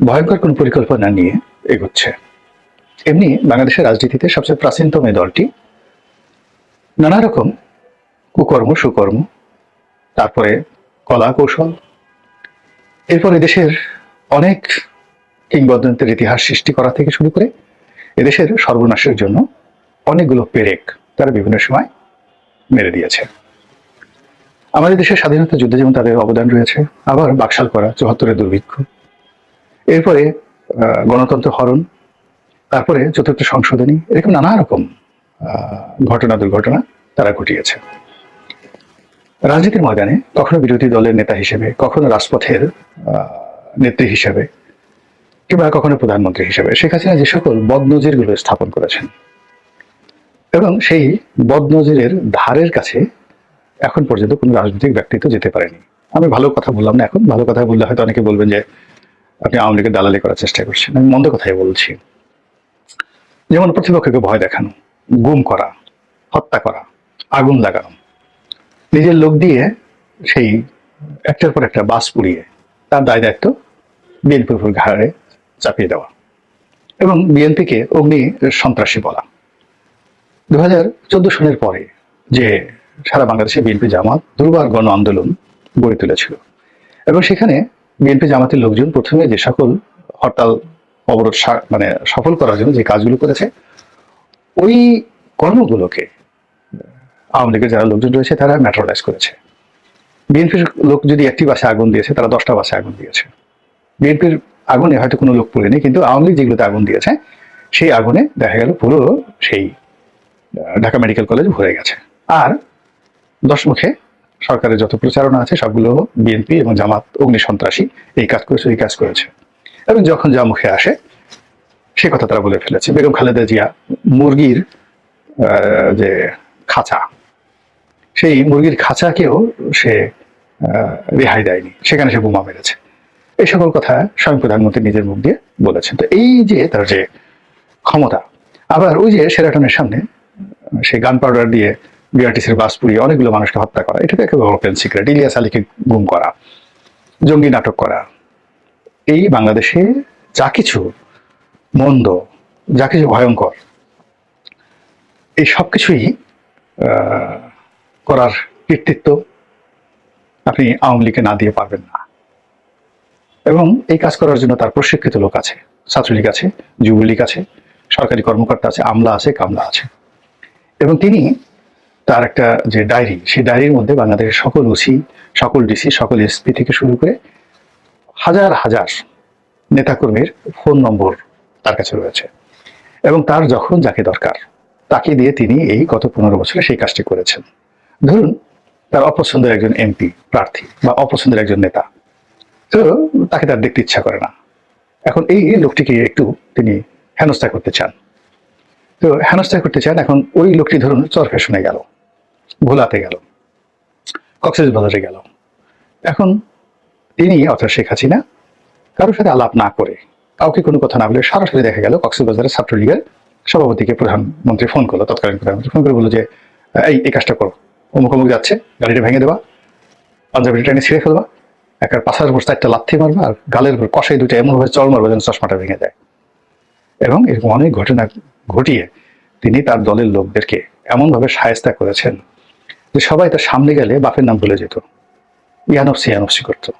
ভয়ঙ্কর কোন পরিকল্পনা নিয়ে এগোচ্ছে। এমনি বাংলাদেশের রাজনীতিতে সবচেয়ে প্রাচীনতম এই দলটি নানা রকম কুকর্ম, সুকর্ম, তারপরে কলা কৌশল এরপরে দেশের অনেক কিংবদন্তের ইতিহাস সৃষ্টি করা থেকে শুরু করে এদেশের সর্বনাশের জন্য অনেকগুলো পেরেক তারা বিভিন্ন সময় মেরে দিয়েছে। আমাদের দেশের স্বাধীনতা যুদ্ধে যেমন তাদের অবদান রয়েছে, আবার বাকশাল করা চুয়াত্তরের দুর্ভিক্ষ। এরপরে গণতন্ত্র হরণ, তারপরে চতুর্থ সংশোধনী, এরকম নানা রকম ঘটনা, দুর্ঘটনা তারা ঘটিয়েছে। রাজনীতির ময়দানে কখনো বিরোধী দলের নেতা হিসেবে, কখনো রাজপথের নেত্রী হিসেবে, কিংবা কখনো প্রধানমন্ত্রী হিসেবে, শেখ হাসিনা যে সকল বদনজিরগুলো স্থাপন করেছেন, এবং সেই বদনজিরের ধারের কাছে এখন পর্যন্ত কোনো রাজনৈতিক ব্যক্তিত্ব যেতে পারেনি। আমি ভালো কথা বললাম না এখন, ভালো কথা বললে হয়তো অনেকে বলবেন যে আপনি আওয়ামী লীগের দালালি করার চেষ্টা করছেন। আমি মন্দ কথাই বলছি। যেমন প্রতিপক্ষকে ভয় দেখানো, গুম করা, হত্যা করা, আগুন লাগানো, নিজের লোক দিয়ে সেই একটার পর একটা বাস পুড়িয়ে তার দায় দায়িত্ব বিএনপির উপর ঘাড়ে চাপিয়ে দেওয়া এবং বিএনপিকে অগ্নি সন্ত্রাসী বলা। দু হাজার চোদ্দ সনের পরে যে সারা বাংলাদেশে বিএনপি জামাত দুর্বার গণ আন্দোলন গড়ে তুলেছিল এবং সেখানে বিএনপি জামাতের লোকজন প্রথমে যে সকল হরতাল অবরোধ মানে সফল করার জন্য যে কাজগুলো করেছে, ওই কর্মগুলোকে আওয়ামী লীগের যারা লোকজন রয়েছে তারা ম্যাটারাইজ করেছে। বিএনপির লোক যদি একটি বাসে আগুন দিয়েছে, তারা দশটা বাসে আগুন দিয়েছে। বিএনপির আগুনে হয়তো কোনো লোক পড়েনি, কিন্তু আওয়ামী লীগ যেগুলোতে আগুন দিয়েছে, সেই আগুনে দেখা গেল পুরো সেই ঢাকা মেডিকেল কলেজ ভরে গেছে। আর দশমুখে সরকারের যত প্রচারণা আছে, সবগুলো বিএনপি এবং জামাত অগ্নি সন্ত্রাসী এই কাজ করেছে, এই কাজ করেছে। এবং যখন যা মুখে আসে, সে কথা তারা বলে ফেলেছে। বেগম খালেদা জিয়া মুরগির যে খাঁচা, সেই মুরগির খাঁচাকেও সে রেহাই দেয়নি। সেখানে সে বোমা মেরেছে। এই সকল কথা স্বয়ং প্রধানমন্ত্রী নিজের মুখ দিয়ে বলেছেন। তো এই যে তার যে ক্ষমতা, আবার ওই যে সেরাটনের সামনে, সে গান পাউডার দিয়ে বিআরটিসির বাস পুড়িয়ে অনেকগুলো মানুষকে হত্যা করা। এটা তো একেবারে ওপেন সিক্রেট ইলিয়াস আলীকে গুম করা, জঙ্গি নাটক করা। এই বাংলাদেশে যা কিছু মন্দ, যা কিছু ভয়ঙ্কর, এই সব কিছুই করার কৃতিত্ব আপনি আওয়ামী লীগকে না দিয়ে পারবেন না। এবং এই কাজ করার জন্য তার প্রশিক্ষিত লোক আছে, ছাত্রলীগ আছে, যুবলীগ আছে, সরকারি কর্মকর্তা আছে, আমলা আছে, কামলা আছে। এবং তিনি তার একটা যে ডায়েরি সেই ডায়েরির মধ্যে বাংলাদেশের সকল ওসি সকল ডিসি সকল এসপি থেকে শুরু করে হাজার হাজার নেতাকর্মীর ফোন নম্বর তার কাছে রয়েছে। এবং তার যখন যাকে দরকার, তাকে দিয়ে তিনি এই গত পনেরো বছরে সেই কাজটি করেছেন। ধরুন, তার অপছন্দের একজন এমপি প্রার্থী বা অপছন্দের একজন নেতা। তো তাকে তার দেখতে ইচ্ছা করে না। এখন এই লোকটিকে একটু তিনি হেনস্থা করতে চান। তো হেনস্থা করতে চান, এখন ওই লোকটি ধরুন চর ফ্যাশনে গেল। ভোলাতে গেল কক্সেস বাজারে গেল। এখন তিনি অর্থাৎ শেখ হাসিনা কারোর সাথে আলাপ না করে, কাউকে কোনো কথা না বলে সরাসরি দেখা গেল কক্সবাজারের ছাত্রলীগের সভাপতিকে প্রধানমন্ত্রী ফোন করল, তৎকালীন প্রধানমন্ত্রী ফোন করে বলল যে, এই এই কাজটা করো। অমুক অমুক যাচ্ছে, গাড়িটা ভেঙে দেবা পাঞ্জাবি ট্রেনে ছিঁড়ে ফেলবা, একার পাশার উপর একটা লাথি মারবা আর গালের উপর কষাই দুটো এমনভাবে চল মারবা যেন চশমাটা ভেঙে যায়। এবং এরকম অনেক ঘটনা ঘটিয়ে তিনি তার দলের লোকদেরকে এমনভাবে সায়স্তা করেছেন যে সবাই তার সামনে গেলে বাপের নাম ভুলে যেত। ইয়ানফসি ইয়ানফসি করতো।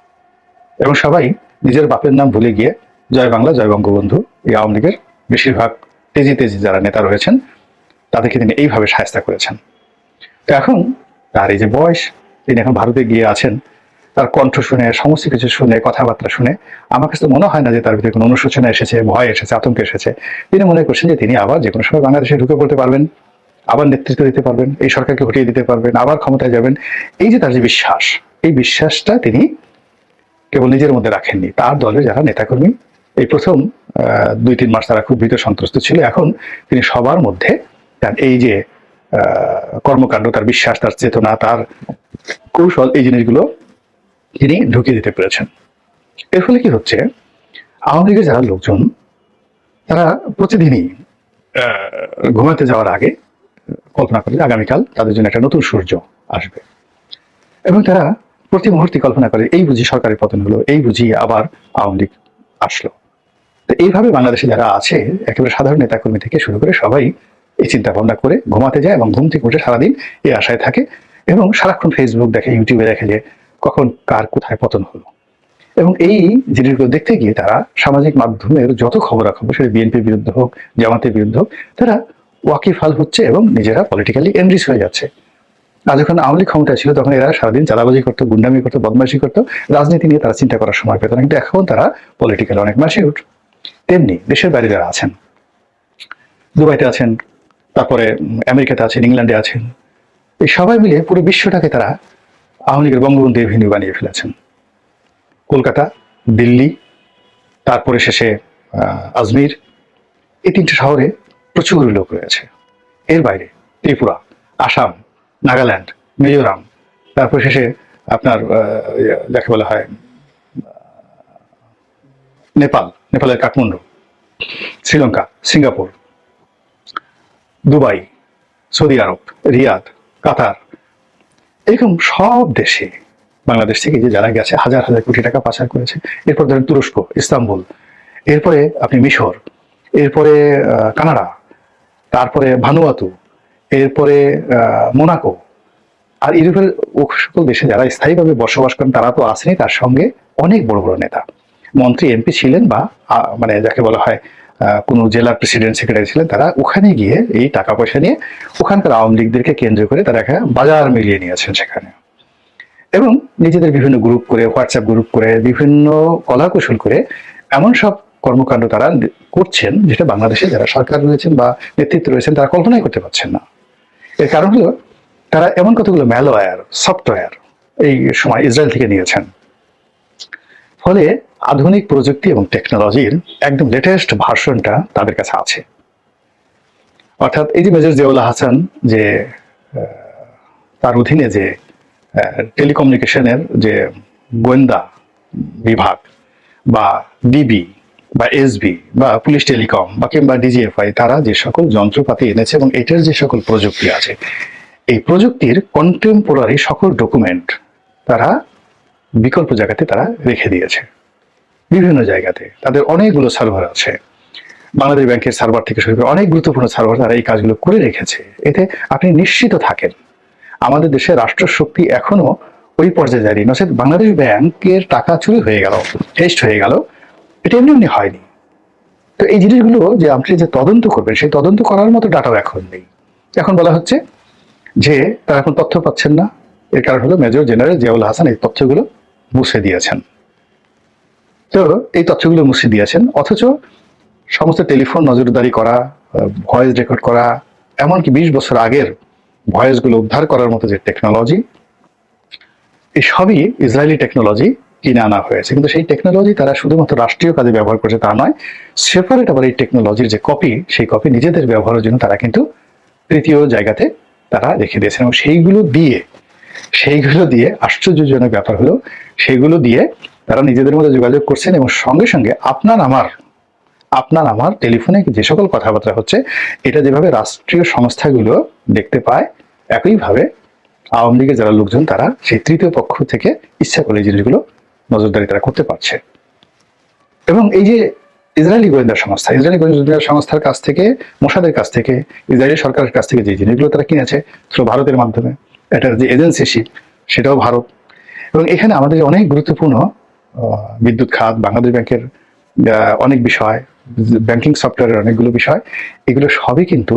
এবং সবাই নিজের বাপের নাম ভুলে গিয়ে, জয় বাংলা, জয় বঙ্গবন্ধু, এই আওয়ামী লীগের বেশিরভাগ তেজি তেজি যারা নেতা রয়েছেন, তাদেরকে তিনি এইভাবে সায়স্তা করেছেন। তো এখন তার এই যে বয়স, তিনি এখন ভারতে গিয়ে আছেন, তার কণ্ঠ শুনে, সমস্ত কিছু শুনে, কথাবার্তা শুনে, আমার কাছে মনে হয় না যে তার ভিতরে কোনো অনুশোচনা এসেছে, ভয় এসেছে, আতঙ্ক এসেছে। তিনি মনে করছেন যে তিনি আবার যে কোনো সময় বাংলাদেশে ঢুকে পড়তে পারবেন। আবার নেতৃত্ব দিতে পারবেন, এই সরকারকে হটিয়ে দিতে পারবেন, আবার ক্ষমতায় যাবেন। এই যে তার যে বিশ্বাস, এই বিশ্বাসটা তিনি কেবল নিজের মধ্যে রাখেননি, তার দলের যারা নেতাকর্মী, এই প্রথম দুই তিন মাস তারা খুব ভীত সন্ত্রস্ত ছিল। এখন তিনি সবার মধ্যে তার এই যে কর্মকাণ্ড, তার বিশ্বাস, তার চেতনা, তার কৌশল, এই জিনিসগুলো তিনি ঢুকিয়ে দিতে পেরেছেন। এর ফলে কি হচ্ছে, আওয়ামী লীগের যারা লোকজন, তারা প্রতিদিনই ঘুমাতে যাওয়ার আগে কল্পনা করে যে আগামীকাল তাদের জন্য একটা নতুন সূর্য আসবে। এবং তারা প্রতি মুহূর্তে কল্পনা করে, এই বুঝি সরকারি পতন হলো, এই বুঝি আবার আওয়ামী লীগ আসলো। তো এইভাবে বাংলাদেশে যারা আছে, একেবারে সাধারণ নেতাকর্মী থেকে শুরু করে সবাই এই চিন্তা ভাবনা করে ঘুমাতে যায় এবং ঘুম থেকে উঠে সারাদিন এই আশায় থাকে এবং সারাক্ষণ ফেসবুক দেখে ইউটিউবে দেখে যে কখন কার কোথায় পতন হলো। এবং এই জিনিসগুলো দেখতে গিয়ে তারা সামাজিক মাধ্যমের যত খবরাখবর, সেটা বিএনপির বিরুদ্ধে হোক, জামাতের বিরুদ্ধে হোক, তারা ওয়াকিফাল হচ্ছে এবং নিজেরা পলিটিক্যালি এনরিচ হয়ে যাচ্ছে। আর যখন আওয়ামী লীগ ক্ষমতা ছিল, তখন এরা সারাদিন চাঁদাবাজি করতো, গুন্ডামি করতো, বদমাশি করতো, রাজনীতি নিয়ে তারা চিন্তা করার সময় পেত না। কিন্তু এখন তারা পলিটিক্যালি অনেক ম্যাচিউর তেমনি দেশের বাইরে যারা আছেন, দুবাইতে আছেন, তারপরে আমেরিকাতে আছেন, ইংল্যান্ডে আছেন, এই সবাই মিলে পুরো বিশ্বটাকে তারা আওয়ামী লীগের বঙ্গবন্ধু ভেন্যু বানিয়ে ফেলেছেন। কলকাতা, দিল্লি, তারপরে শেষে আজমির, এই তিনটে শহরে প্রচুর লোক রয়েছে। এর বাইরে ত্রিপুরা আসাম নাগাল্যান্ড মিজোরাম তারপর শেষে আপনার ইয়ে, যাকে বলা হয় নেপাল নেপালের Kathmandu Sri Lanka Singapore Dubai Saudi Arabia Riyadh Qatar এরকম সব দেশে বাংলাদেশ থেকে যে যারা গেছে হাজার হাজার কোটি টাকা পাচার করেছে এরপর ধরেন তুরস্ক ইস্তাম্বুল এরপরে আপনি মিশর এরপরে কানাডা তারপরে ভানুয়াতু, এরপরে মোনাকো। আর ইউরোপের সকল দেশে যারা স্থায়ীভাবে বসবাস করেন, তারা তো আসেনি তার সঙ্গে অনেক বড় বড় নেতা। মন্ত্রী, এমপি ছিলেন বা মানে যাকে বলা হয় কোনো জেলার প্রেসিডেন্ট, সেক্রেটারি ছিলেন, তারা ওখানে গিয়ে এই টাকা পয়সা নিয়ে ওখানকার আওয়ামী লীগদেরকে কেন্দ্র করে তারা একটা বাজার মিলিয়ে নিয়েছেন সেখানে। এবং নিজেদের বিভিন্ন গ্রুপ করে, হোয়াটসঅ্যাপ গ্রুপ করে, বিভিন্ন কলাকৌশল করে, এমন সব কর্মকাণ্ড তারা করছেন, যেটা বাংলাদেশে যারা সরকার রয়েছেন বা নেতৃত্ব রয়েছেন, তারা কল্পনাই করতে পারছেন না। এর কারণ হলো, তারা এমন কতগুলো ম্যালওয়্যার সফটওয়্যার এই সময় ইসরায়েল থেকে নিয়েছেন। ফলে আধুনিক প্রযুক্তি এবং টেকনোলজির একদম লেটেস্ট ভার্সনটা তাদের কাছে আছে। অর্থাৎ এই যে মেজর জিয়াউল্লাহ হাসান যে তার অধীনে যে টেলিকমিউনিকেশনের যে গোয়েন্দা বিভাগ বা ডিবি বা এসবি বা পুলিশ টেলিকম বা কিংবা ডিজিএফআই তারা যে সকল যন্ত্রপাতি এনেছে এবং এটার যে সকল প্রযুক্তি আছে, এই প্রযুক্তির কন্টেম্পোরারি সকল ডকুমেন্ট তারা বিকল্প জায়গাতে তারা রেখে দিয়েছে। বিভিন্ন জায়গাতে তাদের অনেকগুলো সার্ভার আছে। বাংলাদেশ ব্যাংকের সার্ভার থেকে শুরু করে অনেক গুরুত্বপূর্ণ সার্ভার তারা এই কাজগুলো করে রেখেছে। এতে আপনি নিশ্চিত থাকেন, আমাদের দেশে রাষ্ট্র শক্তি এখনও ওই পর্যায়ে যায়নি নচেত বাংলাদেশ ব্যাংকের টাকা চুরি হয়ে গেল টেস্ট হয়ে গেল। এটা এমনি এমনি হয়নি। তো এই জিনিসগুলো যে আপনি যে তদন্ত করবেন, সেই তদন্ত করার মতো ডাটাও এখন নেই। এখন বলা হচ্ছে যে তারা এখন তথ্য পাচ্ছেন না। এর কারণ হলো মেজর জেনারেল জিয়াউল হাসান এই তথ্যগুলো মুছে দিয়েছেন। তো এই তথ্যগুলো মুছে দিয়েছেন। অথচ সমস্ত টেলিফোন নজরদারি করা, ভয়েস রেকর্ড করা, এমনকি বিশ বছর আগের ভয়েসগুলো উদ্ধার করার মতো যে টেকনোলজি এই সবই ইসরায়েলি টেকনোলজি কিনে আনা হয়েছে। কিন্তু সেই টেকনোলজি তারা শুধুমাত্র রাষ্ট্রীয় কাজে ব্যবহার করছে তা নয় সেপারেট আবার এই টেকনোলজির যে কপি সেই কপি নিজেদের ব্যবহারের জন্য তারা কিন্তু তৃতীয় জায়গাতে তারা রেখে দিয়েছেন। এবং সেইগুলো দিয়ে সেইগুলো দিয়ে আশ্চর্যজনক ব্যাপার হলো, সেইগুলো দিয়ে তারা নিজেদের মধ্যে যোগাযোগ করছেন এবং সঙ্গে সঙ্গে আপনার আমার আপনার আমার টেলিফোনে যে সকল কথাবার্তা হচ্ছে, এটা যেভাবে রাষ্ট্রীয় সংস্থাগুলো দেখতে পায়, একইভাবে আওয়ামী লীগের যারা লোকজন, তারা সেই তৃতীয় পক্ষ থেকে ইচ্ছা করে জিনিসগুলো নজরদারি তারা করতে পারছে। এবং এই যে ইসরায়েলি গোয়েন্দা সংস্থা ইসরায়েলি গোয়েন্দা সংস্থার কাছ থেকে মোসাদের কাছ থেকে ইসরায়েলি সরকারের কাছ থেকে যে জিনিসগুলো তারা কিনেছে থ্রু ভারতের মাধ্যমে এটার যে এজেন্সিশিপ সেটাও ভারত। এবং এখানে আমাদের অনেক গুরুত্বপূর্ণ বিদ্যুৎ খাত বাংলাদেশ ব্যাংকের অনেক বিষয় ব্যাংকিং সফটওয়্যারের অনেকগুলো বিষয় এগুলো সবই কিন্তু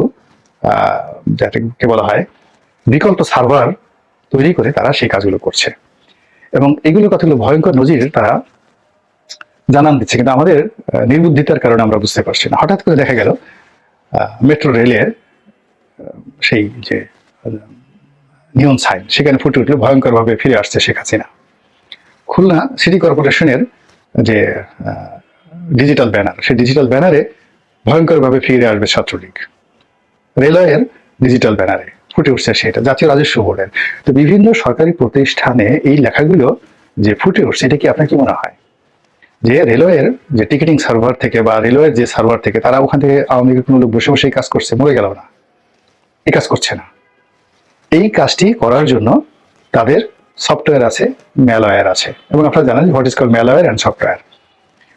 আহ, যাকে বলা হয় বিকল্প সার্ভার তৈরি করে তারা সেই কাজগুলো করছে। এবং এগুলো কতগুলো ভয়ঙ্কর নজির তারা জানান দিচ্ছে। কিন্তু আমাদের নির্বুদ্ধিতার কারণে আমরা বুঝতে পারছি না। হঠাৎ করে দেখা গেল মেট্রো রেলের সেই যে, নিয়ন সাইন, সেখানে ফুটে উঠলে, ভয়ঙ্করভাবে ফিরে আসছে শেখ হাসিনা। খুলনা সিটি কর্পোরেশনের যে ডিজিটাল ব্যানার সেই ডিজিটাল ব্যানারে ভয়ঙ্করভাবে ফিরে আসবে ছাত্রলীগ। রেলওয়ের ডিজিটাল ব্যানারে ফুটে উঠছে সেটা, জাতীয় রাজস্ব বোর্ডের। তো বিভিন্ন সরকারি প্রতিষ্ঠানে এই লেখাগুলো যে ফুটে উঠছে, এটা কি আপনার কি মনে হয়? যে রেলওয়ের যে টিকিটিং সার্ভার থেকে বা রেলওয়ের যে সার্ভার থেকে, তারা ওখান থেকে আওয়ামী লীগের কোনো লোক বসে বসে কাজ করছে, মরে গেল না। এই কাজ করছে না। এই কাজটি করার জন্য তাদের সফটওয়্যার আছে, ম্যালওয়্যার আছে। এবং আপনারা জানেন what is call malware and software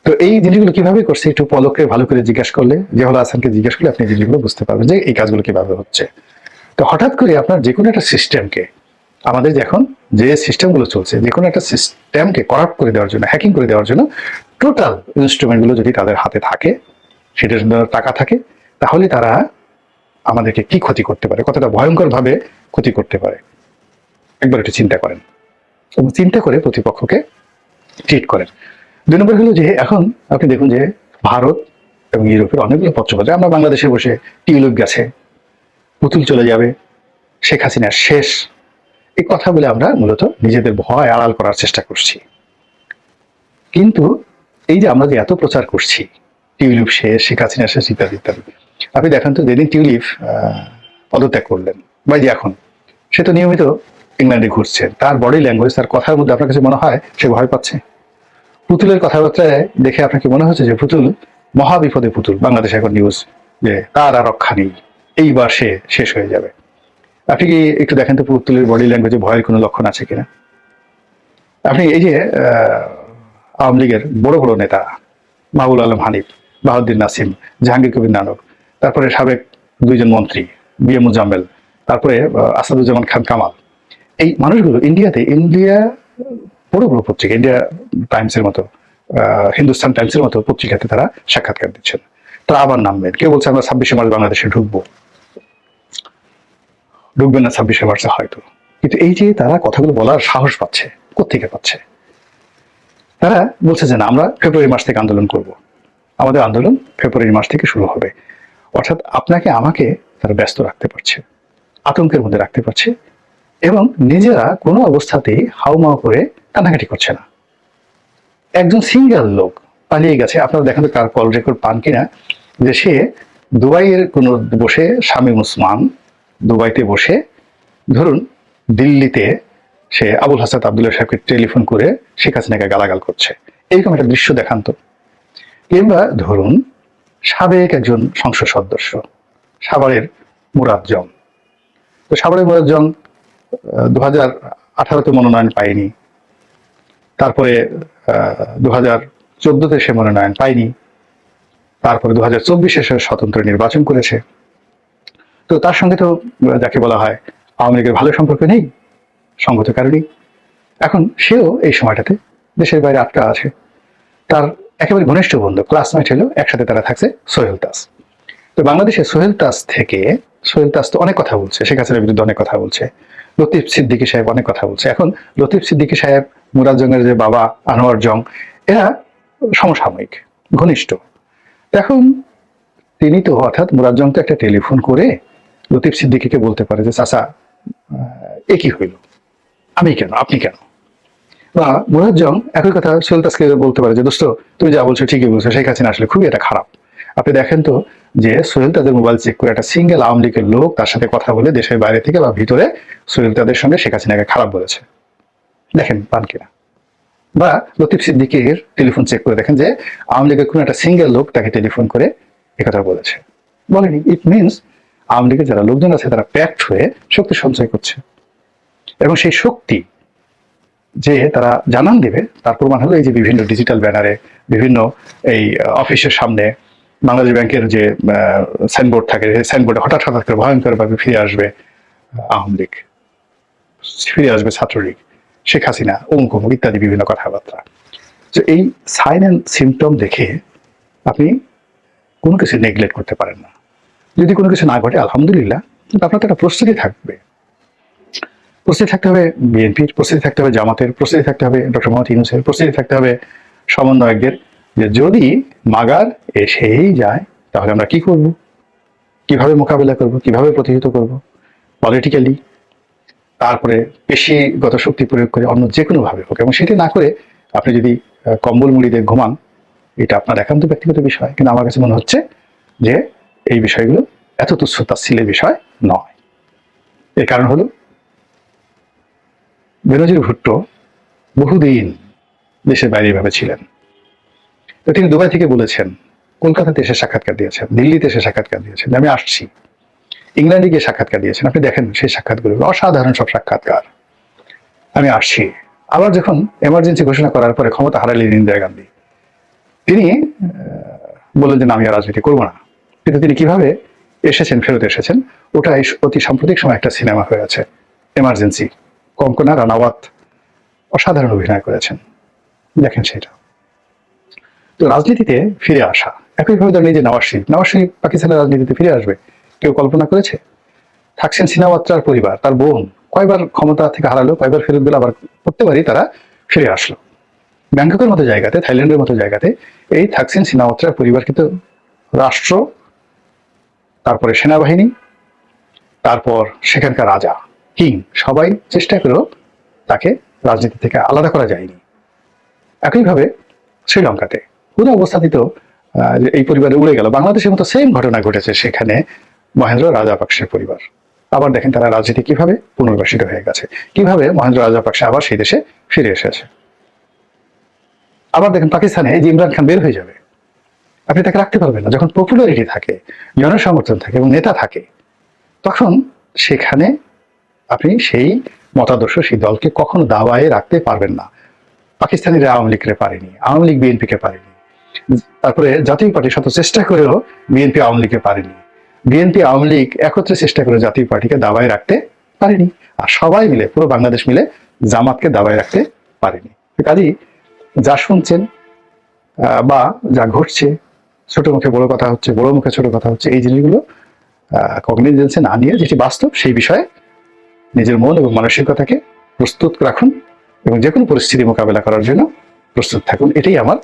তো এই জিনিসগুলো কীভাবে করছে, একটু পলককে ভালো করে জিজ্ঞাসা করলে, যে হলো হাসানকে জিজ্ঞাসা করলে আপনি জিনিসগুলো বুঝতে পারবেন যে এই কাজগুলো কীভাবে হচ্ছে। তো হঠাৎ করে আপনার যে কোনো একটা সিস্টেমকে আমাদের এখন যে সিস্টেমগুলো চলছে, যে কোনো একটা সিস্টেমকে করাপ্ট করে দেওয়ার জন্য হ্যাকিং করে দেওয়ার জন্য টোটাল ইনস্ট্রুমেন্টগুলো যদি তাদের হাতে থাকে, সেটার জন্য টাকা থাকে, তাহলে তারা আমাদেরকে কি ক্ষতি করতে পারে? কতটা ভয়ঙ্করভাবে ক্ষতি করতে পারে? একবার একটু চিন্তা করেন। এবং চিন্তা করে প্রতিপক্ষকে ট্রিট করেন। দুই নম্বর হলো যে এখন আপনি দেখুন যে ভারত এবং ইউরোপের অনেকগুলো পত্রপত্রে, আমরা বাংলাদেশে বসে টিউলিপ গেছে পুতুল চলে যাবে, শেখ হাসিনার শেষ। এই কথা বলে আমরা মূলত নিজেদের ভয় আড়াল করার চেষ্টা করছি। কিন্তু এই যে আমরা যে এত প্রচার করছি, টিউলিপ শেষ, শেখ হাসিনা শেষ ইত্যাদি ইত্যাদি, আপনি দেখেন তো যেদিন টিউলিপ পদত্যাগ করলেন, বা যে এখন, সে তো নিয়মিত ইংল্যান্ডে ঘুরছে। তার বডি ল্যাঙ্গুয়েজ তার কথার মধ্যে আপনার কাছে মনে হয় সে ভয় পাচ্ছে? পুতুলের কথাবার্তায় দেখে আপনাকে মনে হচ্ছে যে পুতুল মহাবিপদে পুতুল? বাংলাদেশে এখন নিউজ যে তার আর রক্ষা নেই। এইবার সে শেষ হয়ে যাবে। আপনি কি একটু দেখেন তো পুতুলের বডি ল্যাঙ্গুয়েজে ভয়ের কোনো লক্ষণ আছে কিনা? আপনি এই যে আওয়ামী লীগের বড় বড় নেতা মাহবুল আলম হানিফ বাহাউদ্দিন নাসিম জাহাঙ্গীর কবির নানক, তারপরে সাবেক দুইজন মন্ত্রী বি এম মুজাম্মেল তারপরে আসাদুজ্জামান খান কামাল। এই মানুষগুলো ইন্ডিয়াতে, ইন্ডিয়া বড় বড় পত্রিকা, ইন্ডিয়া টাইমসের মতো হিন্দুস্তান টাইমসের মতো পত্রিকাতে তারা সাক্ষাৎকার দিচ্ছেন। তারা আবার নামবেন। কেউ বলছে, আমরা ছাব্বিশে মার্চ বাংলাদেশে ঢুকবো। ঢুকবেন না ছাব্বিশে মার্চে হয়তো। কিন্তু এই যে তারা কথাগুলো বলার সাহস পাচ্ছে কোথেকে পাচ্ছে? তারা বলছে যে না, আমরা ফেব্রুয়ারি মাস থেকে আন্দোলন করব। আমাদের আন্দোলন ফেব্রুয়ারি মাস থেকে শুরু হবে। অর্থাৎ আপনাকে আমাকে তারা ব্যস্ত রাখতে পারছে, আতঙ্কের মধ্যে রাখতে পারছে এবং নিজেরা কোনো অবস্থাতেই হাউমাউ করে কান্নাকাটি করছে না। একজন সিঙ্গেল লোক পালিয়ে গেছে। আপনারা দেখেন কার কল রেকর্ড পান কিনা? যে সে দুবাইয়ের কোনো বসে স্বামী উসমান দুবাইতে বসে ধরুন দিল্লিতে সে আবুল হাসান আবদুল্লাহ সাহেবকে টেলিফোন করে শেখ হাসিনাকে গালাগাল করছে। এইরকম একটা দৃশ্য দেখান তো। কিংবা ধরুন সাবেক একজন সংসদ সদস্য, সাভারের মুরাদজং তো সাভারের মুরাদজং দু হাজার আঠারোতে মনোনয়ন পায়নি। তারপরে দু হাজার চোদ্দতে সে মনোনয়ন পায়নি। তারপরে দু হাজার চব্বিশে সে স্বতন্ত্র নির্বাচন করেছে। তো তার সঙ্গে তো যাকে বলা হয় আওয়ামী লীগের ভালো সম্পর্ক নেই সঙ্গত কারণেই। এখন সেও এই সময়টাতে দেশের বাইরে আটকা আছে। তার একেবারে ঘনিষ্ঠ বন্ধু ক্লাসমেট হলো, একসাথে তারা থাকছে সোহেল তাস। তো বাংলাদেশে সোহেল তাস থেকে, সোহেল তাস তো অনেক কথা বলছে, শেখ হাসিনার বিরুদ্ধে অনেক কথা বলছে, লতিফ সিদ্দিকী সাহেব অনেক কথা বলছে। এখন লতিফ সিদ্দিকী সাহেব, মুরাদ জংয়ের যে বাবা আনোয়ার জং, এরা সমসাময়িক, ঘনিষ্ঠ। এখন তিনি তো অর্থাৎ মুরাদ জং তো একটা টেলিফোন করে লতিফ সিদ্দিকীকে বলতে পারে যে আহ, এ কি হইল? আমি কেন? আপনি কেন? বা মুরাদ জং একই কথা সোহেল তাসকে বলতে পারে যে দোস্ত তুমি যা বলছো ঠিকই বলছো। শেখ হাসিনা আসলে খুবই এটা খারাপ। আপনি দেখেন তো যে সোহেল তাদের মোবাইল চেক করে একটা সিঙ্গেল আওয়ামী লীগের লোক তার সাথে কথা বলে দেশের বাইরে থেকে বা ভিতরে সোহেল তাদের সঙ্গে শেখ হাসিনাকে খারাপ বলেছে। দেখেন পান কিনা? বা লতিফ সিদ্দিকের টেলিফোন চেক করে দেখেন যে আওয়ামী লীগের কোনো একটা সিঙ্গেল লোক তাকে টেলিফোন করে একথা বলেছে। বলেনি। ইট মিনস আওয়ামী লীগের যারা লোকজন আছে, তারা প্যাক্ট হয়ে শক্তি সঞ্চয় করছে। এবং সেই শক্তি যে তারা জানান দেবে, তার প্রমাণ হলো এই যে বিভিন্ন ডিজিটাল ব্যানারে বিভিন্ন এই অফিসের সামনে বাংলাদেশ ব্যাংকের যে সাইনবোর্ড থাকে, সেই সাইনবোর্ডে হঠাৎ হঠাৎ করে ভয়ঙ্করভাবে ফিরে আসবে আওয়ামী লীগ। ফিরে আসবে ছাত্রলীগ, শেখ হাসিনা অমুক অমুক ইত্যাদি বিভিন্ন কথাবার্তা। তো এই সাইন অ্যান্ড সিমটম দেখে আপনি কোনো কিছু নেগলেক্ট করতে পারেন না। যদি কোনো কিছু না ঘটে, আলহামদুলিল্লাহ। কিন্তু আপনার তো একটা প্রস্তুতি থাকবে। প্রস্তুতি থাকতে হবে বিএনপির, প্রস্তুতি থাকতে হবে জামাতের, প্রস্তুতি থাকতে হবে ডক্টর মোহাম্মদ ইউনুসের, প্রস্তুতি থাকতে হবে সমন্বয়কদের যে যদি মাগার এসেই যায়, তাহলে আমরা কি করব? কীভাবে মোকাবিলা করব? কীভাবে প্রতিহত করব? পলিটিক্যালি তারপরে পেশিগত শক্তি প্রয়োগ করে অন্য যে কোনোভাবে হোক। এবং সেটি না করে আপনি যদি কম্বল মুড়ি দিয়ে ঘুমান, এটা আপনার একান্ত ব্যক্তিগত বিষয়। কিন্তু আমার কাছে মনে হচ্ছে যে এই বিষয়গুলো এত তুচ্ছ তাচ্ছিলের বিষয় নয়। এর কারণ হলো, বেনজির ভুট্টো বহুদিন দেশের বাইরে এভাবে ছিলেন। তো তিনি দুবাই থেকে বলেছেন, কলকাতাতে এসে সাক্ষাৎকার দিয়েছেন, দিল্লিতে এসে সাক্ষাৎকার দিয়েছেন, আমি আসছি। ইংল্যান্ডে গিয়ে সাক্ষাৎকার দিয়েছেন। আপনি দেখেন সেই সাক্ষাৎগুলো, অসাধারণ সব সাক্ষাৎকার। আমি আসছি। আবার যখন এমার্জেন্সি ঘোষণা করার পরে ক্ষমতা হারালেন ইন্দিরা গান্ধী, তিনি বললেন যে আমি আর রাজনীতি করব না। কিন্তু তিনি কীভাবে এসেছেন, ফেরত এসেছেন ওটা অতি সাম্প্রতিক সময় একটা সিনেমা হয়েছে এমার্জেন্সি কঙ্কনা রানাওয়াত অসাধারণ অভিনয় করেছেন। দেখেন সেটা। তো রাজনীতিতে ফিরে আসা, একইভাবে ধরেন এই যে নওয়াজ শরীফ নওয়াজ শরীফ পাকিস্তানের রাজনীতিতে ফিরে আসবে, কেউ কল্পনা করেছে? থাকছেন সিনাওয়াত্রার পরিবার, তার বোন, কয়বার ক্ষমতা থেকে হারালো, কয়বার ফেরত দিল, আবার করতে পারি তারা ফিরে আসলো। ব্যাংককের মতো জায়গাতে, থাইল্যান্ডের মতো জায়গাতে এই থাকসিন সিনাওয়াত্রার পরিবার কিন্তু রাষ্ট্র তারপরে সেনাবাহিনী, তারপর সেখানকার রাজা, কিং, সবাই চেষ্টা করেও তাকে রাজনীতি থেকে আলাদা করা যায়নি। একইভাবে শ্রীলঙ্কাতে পুরো অবস্থাতেও এই পরিবারে উড়ে গেল। বাংলাদেশের মতো সেম ঘটনা ঘটেছে সেখানে মহেন্দ্র রাজাপাকসের পরিবার। আবার দেখেন তারা রাজনীতি কীভাবে পুনর্বাসিত হয়ে গেছে, কীভাবে মহেন্দ্র রাজাপাকসে আবার সেই দেশে ফিরে এসেছে। আবার দেখেন পাকিস্তানে এই যে ইমরান খান বের হয়ে যাবে আপনি তাকে রাখতে পারবেন না। যখন পপুলারিটি থাকে, জনসমর্থন থাকে এবং নেতা থাকে, তখন সেখানে আপনি সেই মতাদর্শ সেই দলকে কখনো দাবায় রাখতে পারবেন না। পাকিস্তানিরা আওয়ামী লীগকে পারেনি, আওয়ামী লীগ বিএনপিকে পারেনি। তারপরে জাতীয় পার্টি শত চেষ্টা করেও বিএনপি আওয়ামী লীগকে পারেনি। বিএনপি আওয়ামী লীগ একত্রে চেষ্টা করে জাতীয় পার্টিকে দাবায় রাখতে পারেনি। আর সবাই মিলে, পুরো বাংলাদেশ মিলে জামাতকে দাবায় রাখতে পারেনি। কাজেই যা শুনছেন বা যা ঘটছে ছোট মুখে বড় কথা হচ্ছে, বড় মুখে ছোট কথা হচ্ছে, এই জিনিসগুলো কগনিজেন্সে না নিয়ে যেটি বাস্তব, সেই বিষয়ে নিজের মন এবং মানসিকতাকে প্রস্তুত রাখুন এবং যে কোনো পরিস্থিতি মোকাবেলা করার জন্য প্রস্তুত থাকুন। এটাই আমার